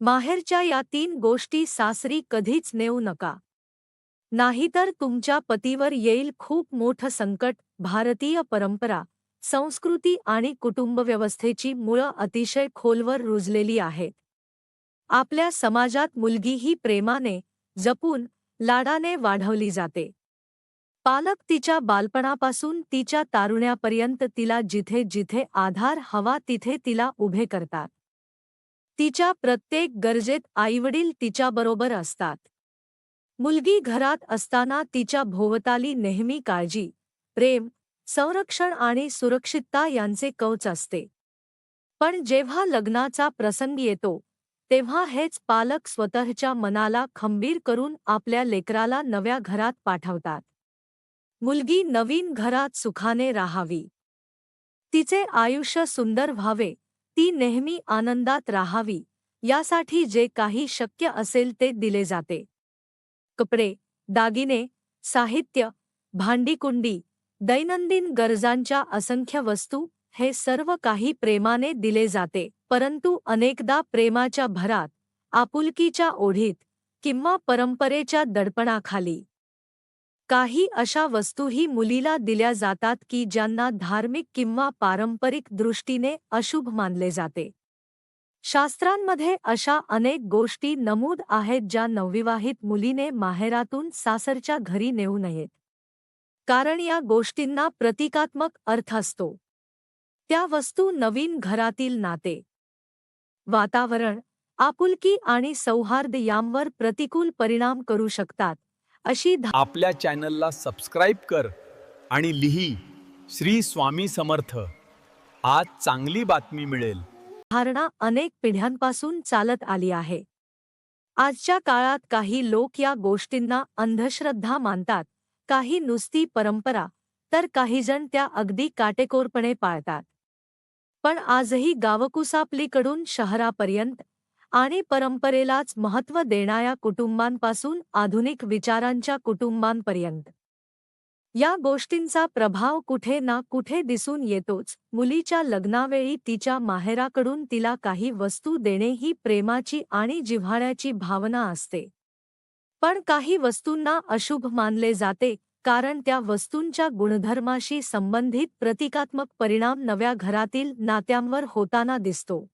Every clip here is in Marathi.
माहेरच्या या तीन गोष्टी सासरी कधीच नेऊ नका. नाहीतर तुमच्या पतीवर येईल खूप मोठं संकट भारतीय परंपरा संस्कृती आणि कुटुंबव्यवस्थेची मुळं अतिशय खोलवर रुजलेली आहेत. आपल्या समाजात मुलगी ही प्रेमाने जपून लाडाने वाढवली जाते. पालक तिच्या बालपणापासून तिच्या तारुण्यापर्यंत तिला जिथे जिथे आधार हवा तिथे तिला उभे करतात. तिच्या प्रत्येक गरजेत आईवडील तिच्याबरोबर असतात. मुलगी घरात असताना तिच्या भोवताली नेहमी काळजी प्रेम संरक्षण आणि सुरक्षितता यांचे कवच असते. पण जेव्हा लग्नाचा प्रसंग येतो तेव्हा हेच पालक स्वतःच्या मनाला खंबीर करून आपल्या लेकराला नव्या घरात पाठवतात. मुलगी नवीन घरात सुखाने राहावी. तिचे आयुष्य सुंदर व्हावे ती नेहमी आनंदात राहावी यासाठी जे काही शक्य असेल ते दिले जाते. कपडे दागिने साहित्य भांडीकुंडी दैनंदिन गरजांच्या असंख्य वस्तू हे सर्व काही प्रेमाने दिले जाते परंतु अनेकदा प्रेमाच्या भरात आपुलकीच्या ओढीत किंवा परंपरेच्या दडपणाखाली. काही अशा वस्तूही मुलीला दिल्या जातात की ज्यांना धार्मिक किंवा पारंपरिक दृष्टीने अशुभ मानले जाते. शास्त्रांमध्ये अशा अनेक गोष्टी नमूद आहेत ज्या नवविवाहित मुलीने माहेरातून सासरच्या घरी नेऊ नयेत. कारण या गोष्टींना प्रतिकात्मक अर्थ असतो. त्या वस्तू नवीन घरातील नाते. वातावरण आपुलकी आणि सौहार्द यांवर प्रतिकूल परिणाम करू शकतात. अशी आपल्या चॅनलला सबस्क्राईब कर आणि लिही श्री स्वामी समर्थ. आज चांगली बातमी मिळेल. धारणा अनेक पिढ्यांपासून चालत आली आहे. आजच्या काळात काही लोक या गोष्टींना अंधश्रद्धा मानतात काही नुसती परंपरा तर काहीजण त्या अगदी काटेकोरपणे पाळतात. पण आजही गावकुसापलीकडून शहरापर्यंत आणि परंपरेलाच महत्त्व देणाऱ्या कुटुंबांपासून आधुनिक विचारांच्या कुटुंबांपर्यंत. या गोष्टींचा प्रभाव कुठे ना कुठे दिसून येतोच. मुलीच्या लग्नावेळी तिच्या माहेराकडून तिला काही वस्तू देणे ही प्रेमाची आणि जिव्हाळ्याची भावना असते. पण काही वस्तूंना अशुभ मानले जाते कारण त्या वस्तूंच्या गुणधर्माशी संबंधित प्रतिकात्मक परिणाम नव्या घरातील नात्यांवर होताना दिसतो.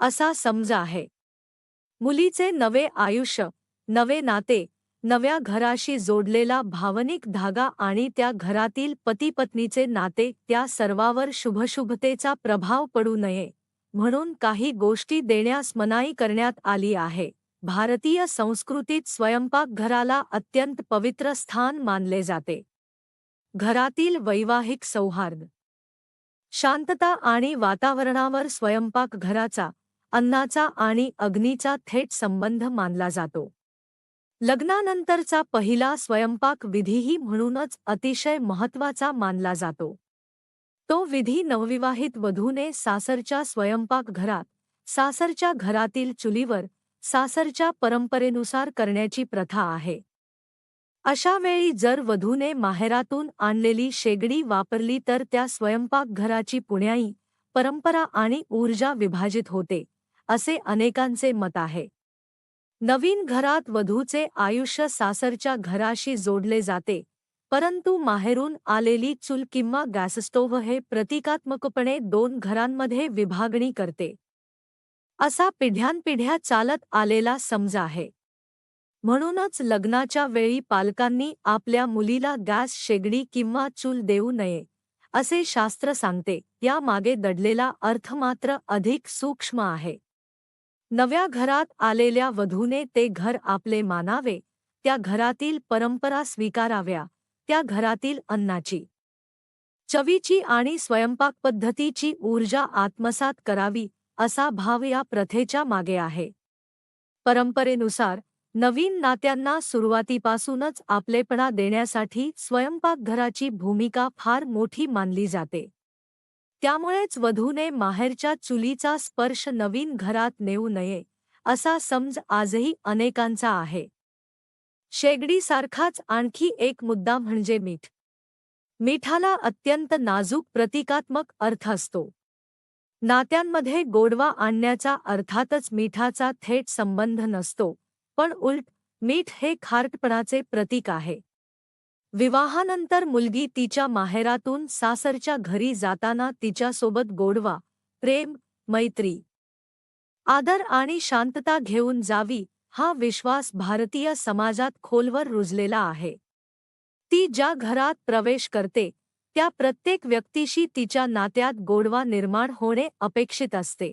असा समज आहे. मुलीचे नवे आयुष्य नवे नाते नव्या घराशी जोडलेला भावनिक धागा आणि त्या घरातील पतीपत्नीचे नाते त्या सर्वावर शुभशुभतेचा प्रभाव पडू नये म्हणून काही गोष्टी देण्यास मनाई करण्यात आली आहे. भारतीय संस्कृतीत स्वयंपाकघराला अत्यंत पवित्र स्थान मानले जाते. घरातील वैवाहिक सौहार्द. शांतता आणि वातावरणावर स्वयंपाकघराचा अन्नाचा आणि अग्नीचा थेट संबंध मानला जातो. लग्नानंतरचा पहिला स्वयंपाक विधीही म्हणूनच अतिशय महत्त्वाचा मानला जातो. तो विधी नवविवाहित वधूने सासरच्या स्वयंपाकघरात सासरच्या घरातील चुलीवर सासरच्या परंपरेनुसार करण्याची प्रथा आहे. अशा वेळी जर वधूने माहेरातून आणलेली शेगडी वापरली तर त्या स्वयंपाकघराची पुण्याई परंपरा आणि ऊर्जा विभाजित होते. असे अनेकांचे मत आहे. नवीन घरात वधूचे आयुष्य सासरच्या घराशी जोडले जाते परंतु माहेरून आलेली चूल किंवा गॅसस्टोव्ह हे प्रतिकात्मकपणे दोन घरांमध्ये विभागणी करते. असा पिढ्यानपिढ्या चालत आलेला समज आहे. म्हणूनच लग्नाच्या वेळी पालकांनी आपल्या मुलीला गॅस शेगडी किंवा चूल देऊ नये असे शास्त्र सांगते यामागे दडलेला अर्थ मात्र अधिक सूक्ष्म आहे. नव्या घरात आलेल्या वधूने ते घर आपले मानावे त्या घरातील परंपरा स्वीकाराव्या त्या घरातील अन्नाची. चवीची आणि स्वयंपाक पद्धतीची ऊर्जा आत्मसात करावी असा भाव या प्रथेच्या मागे आहे. परंपरेनुसार नवीन नात्यांना सुरुवातीपासूनच आपलेपणा देण्यासाठी स्वयंपाकघराची भूमिका फार मोठी मानली जाते. त्यामुळेच वधूने माहेरच्या चुलीचा स्पर्श नवीन घरात नेऊ नये असा समज आजही अनेकांचा आहे. शेगडीसारखाच आणखी एक मुद्दा म्हणजे मीठ. मिठाला अत्यंत नाजूक प्रतिकात्मक अर्थ असतो. नात्यांमध्ये गोडवा आणण्याचा अर्थातच मिठाचा थेट संबंध नसतो पण उलट मीठ हे खारटपणाचे प्रतीक आहे. विवाहानंतर मुलगी तिच्या माहेरातून सासरच्या घरी जाताना तिच्यासोबत गोडवा प्रेम मैत्री आदर आणि शांतता घेऊन जावी हा विश्वास भारतीय समाजात खोलवर रुजलेला आहे. ती ज्या घरात प्रवेश करते त्या प्रत्येक व्यक्तीशी तिच्या नात्यात गोडवा निर्माण होणे अपेक्षित असते.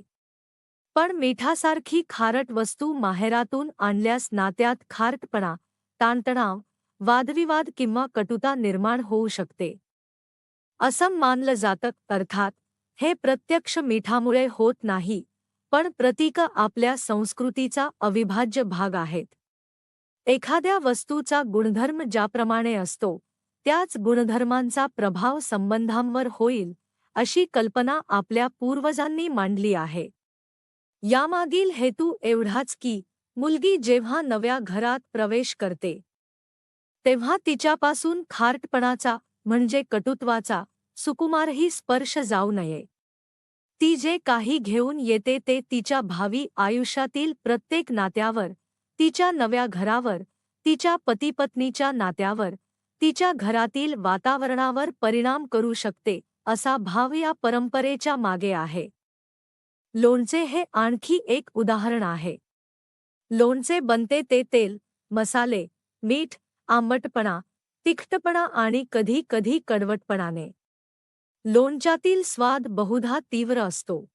पण मिठासारखी खारट वस्तू माहेरातून आणल्यास नात्यात खारटपणा ताणतणाव वादविवाद किंवा कटुता निर्माण होऊ शकते. असं मानलं जातं अर्थात हे प्रत्यक्ष मिठामुळे होत नाही पण प्रतीक आपल्या संस्कृतीचा अविभाज्य भाग आहेत. एखाद्या वस्तूचा गुणधर्म ज्याप्रमाणे असतो त्याच गुणधर्मांचा प्रभाव संबंधांवर होईल अशी कल्पना आपल्या पूर्वजांनी मांडली आहे. यामागील हेतू एवढाच की मुलगी जेव्हा नव्या घरात प्रवेश करते तेव्हा तिच्यापासून खारटपणाचा म्हणजे कटुत्वाचा सुकुमारही स्पर्श जाऊ नये. ती जे काही घेऊन येते ते तिच्या भावी आयुष्यातील प्रत्येक नात्यावर तिच्या नव्या घरावर तिच्या पतीपत्नीच्या नात्यावर तिच्या घरातील वातावरणावर परिणाम करू शकते असा भाव या परंपरेच्या मागे आहे. लोणचे हे आणखी एक उदाहरण आहे. लोणचे बनते ते तेल मसाले मीठ आंबटपणा तिखटपणा आणि कधी कधी कडवटपणाने. लोणच्यातील स्वाद बहुधा तीव्र असतो.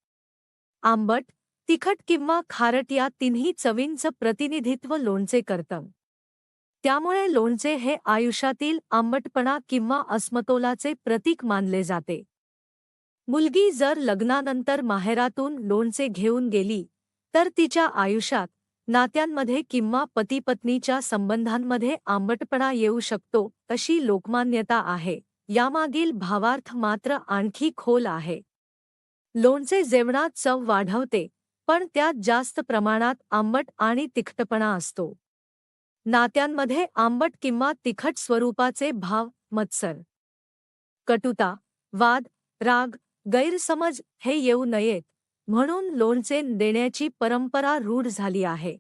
आंबट तिखट किंवा खारट या तिन्ही चवींचं प्रतिनिधित्व लोणचे करतं. त्यामुळे लोणचे हे आयुष्यातील आंबटपणा किंवा अस्मतोलाचे प्रतीक मानले जाते. मुलगी जर लग्नानंतर माहेरातून लोणचे घेऊन गेली तर तिच्या आयुष्यात नात्यांमध्ये किंवा पतीपत्नीच्या संबंधांमध्ये आंबटपणा येऊ शकतो अशी लोकमान्यता आहे. यामागील भावार्थ मात्र आणखी खोल आहे. लोणचे जेवणात चव वाढवते पण त्यात जास्त प्रमाणात आंबट आणि तिखटपणा असतो. नात्यांमध्ये आंबट किंवा तिखट स्वरूपाचे भाव मत्सर. कटुता वाद राग गैरसमज हे येऊ नयेत. म्हणून लोणचे देण्याची परंपरा रूढ झाली आहे.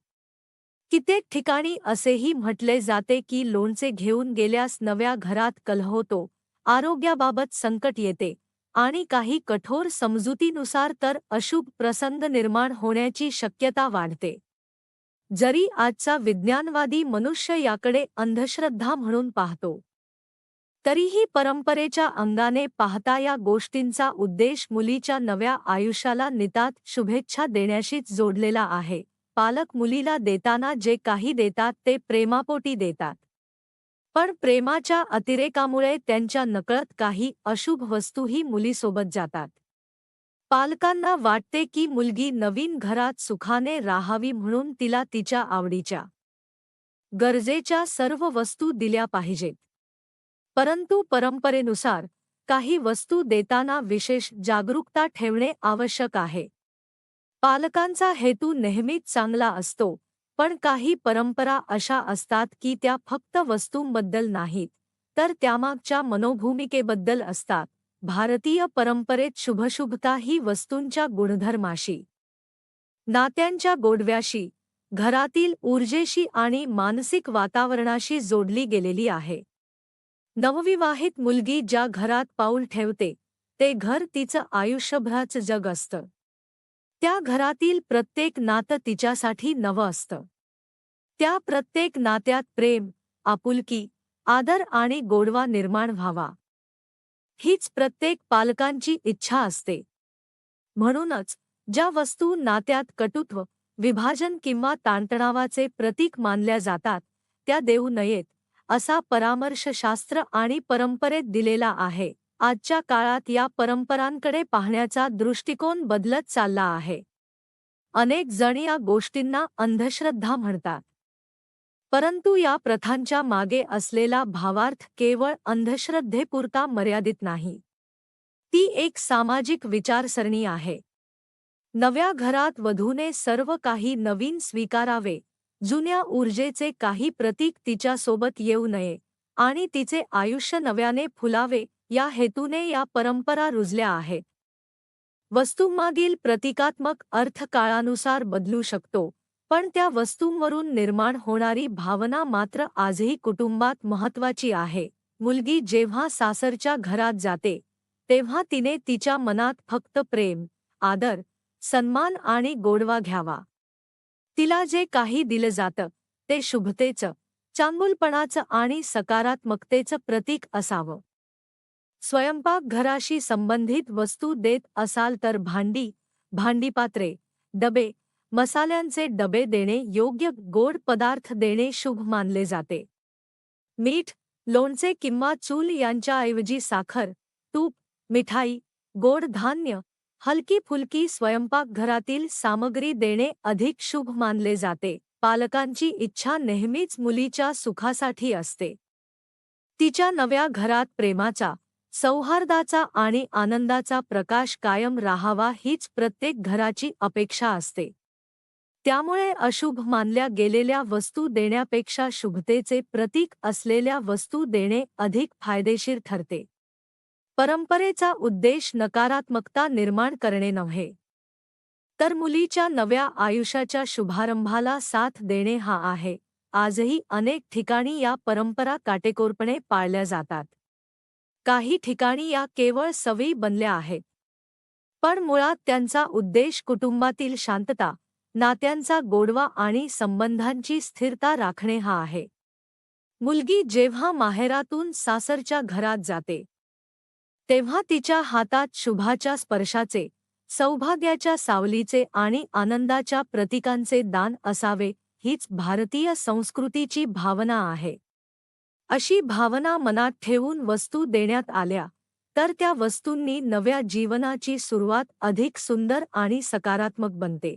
कित्येक ठिकाणी असेही म्हटले जाते की लोणचे घेऊन गेल्यास नव्या घरात कलह होतो आरोग्याबाबत संकट येते आणि काही कठोर समजुतीनुसार तर अशुभ प्रसंग निर्माण होण्याची शक्यता वाढते. जरी आजचा विज्ञानवादी मनुष्य याकडे अंधश्रद्धा म्हणून पाहतो तरीही परंपरेच्या अंगाने पाहता या गोष्टींचा उद्देश मुलीच्या नव्या आयुष्याला नितात शुभेच्छा देण्याशीच जोडलेला आहे. पालक मुलीला देताना जे काही देतात ते प्रेमापोटी देतात. पण प्रेमाच्या अतिरेकामुळे त्यांच्या नकळत काही अशुभ वस्तूही मुलीसोबत जातात. पालकांना वाटते की मुलगी नवीन घरात सुखाने राहावी म्हणून तिला तिच्या आवडीच्या गरजेच्या सर्व वस्तू दिल्या पाहिजेत. परंतु परंपरेनुसार काही वस्तू देताना विशेष जागरूकता ठेवणे आवश्यक आहे. पालकांचा हेतू नेहमीच चांगला असतो पण काही परंपरा अशा असतात की त्या फक्त वस्तूंबद्दल नाहीत तर त्यामागच्या मनोभूमिकेबद्दल असतात. भारतीय परंपरेत शुभशुभता ही वस्तूंच्या गुणधर्माशी नात्यांच्या गोडव्याशी घरातील ऊर्जेशी आणि मानसिक वातावरणाशी जोडली गेलेली आहे. नवविवाहित मुलगी ज्या घरात पाऊल ठेवते ते घर तिचं आयुष्यभराचं जग असतं. त्या घरातील प्रत्येक नातं तिच्यासाठी नवं असतं. त्या प्रत्येक नात्यात प्रेम आपुलकी आदर आणि गोडवा निर्माण व्हावा. हीच प्रत्येक पालकांची इच्छा असते. म्हणूनच ज्या वस्तू नात्यात कटुत्व विभाजन किंवा ताणतणावाचे प्रतीक मानल्या जातात त्या देऊ नयेत. असा परामर्श शास्त्र आणि परंपरेत दिलेला आहे. आजच्या काळात या परंपरांकडे पाहण्याचा दृष्टिकोन बदलत चालला आहे. अनेक जण या गोष्टींना अंधश्रद्धा म्हणतात. परंतु या प्रथांच्या मागे असलेला भावार्थ केवळ अंधश्रद्धेपुरता मर्यादित नाही. ती एक सामाजिक विचारसरणी आहे. नव्या घरात वधूने सर्व काही नवीन स्वीकारावे जुन्या ऊर्जेचे काही प्रतीक तिच्यासोबत येऊ नये आणि तिचे आयुष्य नव्याने फुलावे या हेतूने या परंपरा रुजल्या आहेत. वस्तूंमागील प्रतिकात्मक अर्थ काळानुसार बदलू शकतो पण त्या वस्तूंवरून निर्माण होणारी भावना मात्र आजही कुटुंबात महत्वाची आहे. मुलगी जेव्हा सासरच्या घरात जाते तेव्हा तिने तिच्या मनात फक्त प्रेम आदर सन्मान आणि गोडवा घ्यावा. तिला जे काही दिलं जातं ते शुभतेचं चांगुलपणाचं आणि सकारात्मकतेचं प्रतीक असावं. स्वयंपाकघराशी संबंधित वस्तू देत असाल तर भांडी भांडीपात्रे डबे मसाल्यांचे डबे देणे योग्य गोड पदार्थ देणे शुभ मानले जाते. मीठ लोणचे किंवा चूल यांच्याऐवजी साखर तूप मिठाई गोड धान्य हलकी फुलकी स्वयंपाकघरातील सामग्री देणे अधिक शुभ मानले जाते. पालकांची इच्छा नेहमीच मुलीच्या सुखासाठी असते. तिच्या नव्या घरात प्रेमाचा सौहार्दाचा आणि आनंदाचा प्रकाश कायम राहावा हीच प्रत्येक घराची अपेक्षा असते. त्यामुळे अशुभ मानल्या गेलेल्या वस्तू देण्यापेक्षा शुभतेचे प्रतीक असलेल्या वस्तू देणे अधिक फायदेशीर ठरते. परंपरेचा उद्देश नकारात्मकता निर्माण करणे नव्हे. तर मुलीच्या नव्या आयुष्याच्या शुभारंभाला साथ देणे हा आहे. आजही अनेक ठिकाणी या परंपरा काटेकोरपणे पाळल्या जातात. काही ठिकाणी या केवळ सवयी बनल्या आहेत. पण मुळात त्यांचा उद्देश कुटुंबातील शांतता नात्यांचा गोडवा आणि संबंधांची स्थिरता राखणे हा आहे. मुलगी जेव्हा माहेरातून सासरच्या घरात जाते तेव्हा तिच्या हातात शुभाच्या स्पर्शाचे सौभाग्याच्या सावलीचे आणि आनंदाच्या प्रतीकांचे दान असावे हीच भारतीय संस्कृतीची भावना आहे. अशी भावना मनात ठेवून वस्तू देण्यात आल्या तर त्या वस्तूंनी नव्या जीवनाची सुरुवात अधिक सुंदर आणि सकारात्मक बनते.